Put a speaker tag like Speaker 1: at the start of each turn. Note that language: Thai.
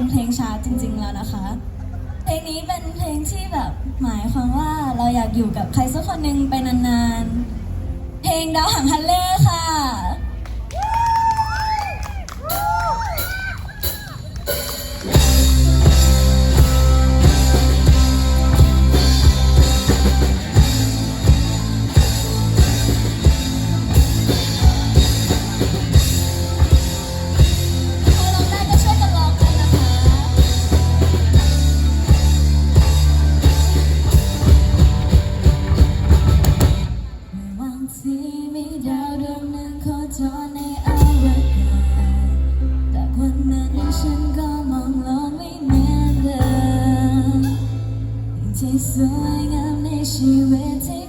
Speaker 1: เป็นเพลงช้าจริง ๆ แล้วนะคะ เพลงนี้เป็นเพลงที่แบบหมายความว่าเราอยากอยู่กับใครสักคนหนึ่งไปนานๆ เพลงดาวหางฮันเล่ค่ะ สวยงามในชีวิตที่พบเจอ